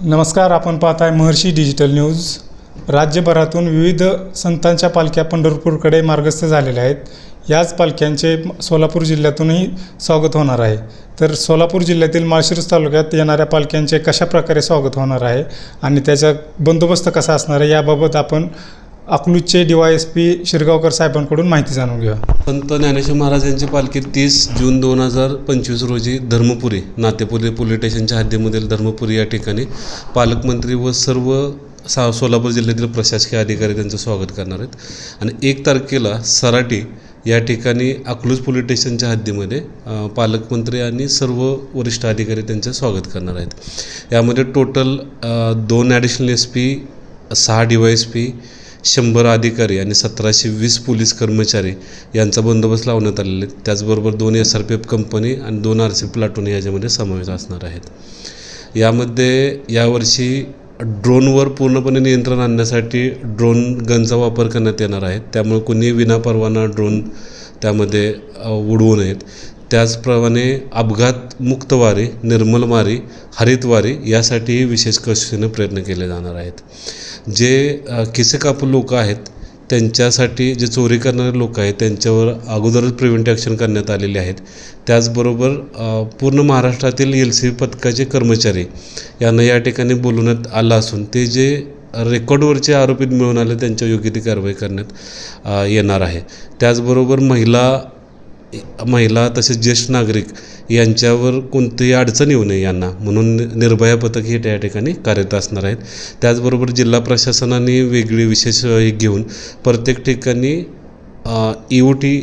नमस्कार आपण पाहत आहे महर्षी डिजिटल न्यूज. राज्यभरातून विविध संतांच्या पालख्या पंढरपूरकडे मार्गस्थ झालेल्या आहेत. याच पालख्यांचे सोलापूर जिल्ह्यातूनही स्वागत होणार आहे. तर सोलापूर जिल्ह्यातील माळशिरस तालुक्यात येणाऱ्या पालख्यांचे कशा प्रकारे स्वागत होणार आहे आणि त्याचा बंदोबस्त कसा असणार आहे याबाबत आपण अकलूजचे D Y S P Shirgaonkar साहेबांकडून माहिती जाणून घ्या संत ज्ञानेश्वर महाराज यांची पालखी तीस जून दोन हजार पंचवीस रोजी धर्मपुरी नातेपुरी पोलीस स्टेशनच्या हद्दीमधील धर्मपुरी या ठिकाणी पालकमंत्री व सर्व सा सोलापूर जिल्ह्यातील प्रशासकीय अधिकारी त्यांचं स्वागत करणार आहेत. आणि एक तारखेला सराटी या ठिकाणी अकलूज पोलीस स्टेशनच्या हद्दीमध्ये पालकमंत्री आणि सर्व वरिष्ठ अधिकारी त्यांचं स्वागत करणार आहेत. यामध्ये टोटल दोन ॲडिशनल एस पी सहा डी वाय एस पी शंभर अधिकारी आणि सतराशे वीस पोलीस कर्मचारी यांचा बंदोबस्त लावण्यात आलेला आहे. त्याचबरोबर दोन S R P F company आणि दोन आर सी प्लाटून याच्यामध्ये समावेश असणार आहेत. यामध्ये यावर्षी ड्रोनवर पूर्णपणे नियंत्रण आणण्यासाठी ड्रोन गनचा वापर करण्यात येणार आहे. त्यामुळे कोणी विनापरवाना ड्रोन त्यामध्ये उडवू नयेत. त्याचप्रमाणे अपघात मुक्त निर्मल वारी हरित वारे यासाठीही विशेष कष्टीने प्रयत्न केले जाणार आहेत. जे अ, लोक आहेत त्यांच्यासाठी जे चोरी करणारे लोक आहेत त्यांच्यावर अगोदरच प्रिव्हेंट ॲक्शन करण्यात आलेले आहेत. त्याचबरोबर पूर्ण महाराष्ट्रातील एल सी पथकाचे कर्मचारी यांना या ठिकाणी बोलवण्यात आलं असून ते जे रेकॉर्डवरचे आरोपीत मिळून आले त्यांच्या योग्य ती कारवाई करण्यात येणार आहे. त्याचबरोबर महिला महिला तसेच ज्येष्ठ नागरिक यांच्यावर कोणतीही अडचण येऊ नये यांना. म्हणून निर्भया पथक हे त्या ठिकाणी कार्यरत असणार आहेत. त्याचबरोबर जिल्हा प्रशासनाने वेगळी विशेष हे घेऊन प्रत्येक ठिकाणी ई ओ टी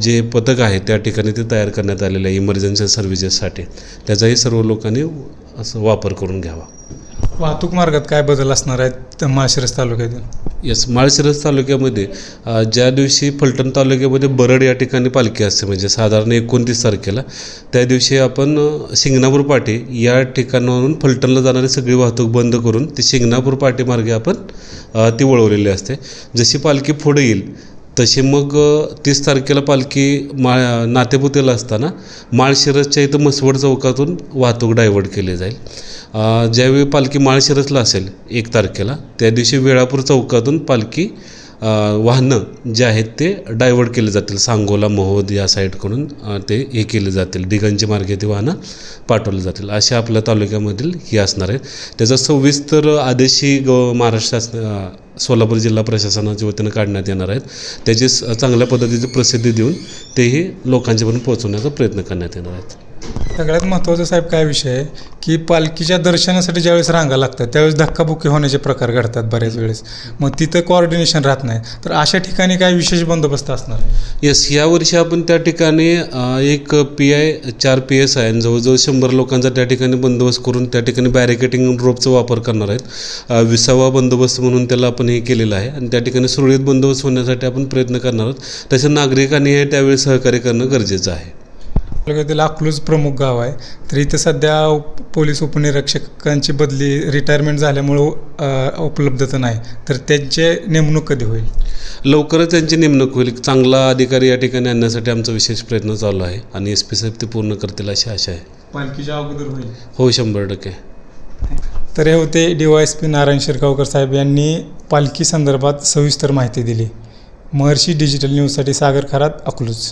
जे पथक आहे त्या ठिकाणी ते तयार करण्यात आलेलं आहे इमर्जन्सी सर्व्हिसेससाठी त्याचाही सर्व लोकांनी असं वापर करून घ्यावा. वाहतूक मार्गात काय बदल असणार आहेत माळशिरस तालुक्यातील? यस माळशिरस तालुक्यामध्ये ज्या दिवशी फलटण तालुक्यामध्ये बरड या ठिकाणी पालखी असते म्हणजे साधारण एकोणतीस तारखेला त्या दिवशी आपण शिंगणापूर पाटी या ठिकाणावरून फलटणला जाणारी सगळी वाहतूक बंद करून ती शिंगणापूर पाटीमार्गे आपण ती वळवलेली असते. जशी पालखी पुढे येईल तशी मग तीस तारखेला पालखी मा नातेपुतेला असताना माळशिरसच्या इथं मसवड चौकातून वाहतूक डायव्हर्ट केली जाईल. ज्यावेळी पालखी माळशिरसला असेल एक तारखेला त्या दिवशी वेळापूर चौकातून पालखी वाहनं जे आहेत ते डायव्हर्ट केले जातील. सांगोला महोद या साईडकडून ते हे केले जातील. दिगंची मार्गे ती वाहनं पाठवली जातील. असे आपल्या तालुक्यामधील ही असणार आहेत. त्याचा सविस्तर आदेशही ग महाराष्ट्र सोलापूर जिल्हा प्रशासनाच्या वतीनं काढण्यात येणार आहेत. त्याची स- चांगल्या पद्धतीची प्रसिद्धी देऊन तेही लोकांच्यापर्यंत पोहोचवण्याचा प्रयत्न करण्यात येणार आहेत. सगळ्यात महत्त्वाचा साहेब काय विषय आहे? की पालखीच्या दर्शनासाठी ज्यावेळेस रांगा लागतात त्यावेळेस धक्काबुक्की होण्याचे प्रकार घडतात बऱ्याच वेळेस. मग तिथं कोऑर्डिनेशन राहत नाही. तर अशा ठिकाणी काय विशेष बंदोबस्त असणार? येस यावर्षी आपण त्या ठिकाणी एक पी आय चार पी एस आहे जवळजवळ शंभर लोकांचा त्या ठिकाणी बंदोबस्त करून त्या ठिकाणी बॅरिकेटिंग रोपचा वापर करणार आहेत. विसावा बंदोबस्त म्हणून त्याला आपण हे केलेलं आहे आणि त्या ठिकाणी सुरळीत बंदोबस्त होण्यासाठी आपण प्रयत्न करणार आहोत. तसं नागरिकांनी हे त्यावेळी सहकार्य करणं गरजेचं आहे. तालुक्यातील अकलूज प्रमुख गाव आहे. तर इथं सध्या पोलीस उपनिरीक्षकांची बदली रिटायरमेंट झाल्यामुळं उपलब्धता नाही. तर त्यांचे नेमणूक कधी होईल? लवकरच त्यांची नेमणूक होईल. चांगला अधिकारी या ठिकाणी आणण्यासाठी आमचा विशेष प्रयत्न चालू आहे आणि एस पी साहेब ते पूर्ण करतील अशी आशा आहे. पालखीच्या अगोदर होईल. हो शंभर टक्के. तर हे होते D Y S P Narayan Shirgaonkar साहेब यांनी पालखी संदर्भात सविस्तर माहिती दिली. महर्षी डिजिटल न्यूजसाठी सागर खरात अकलूज.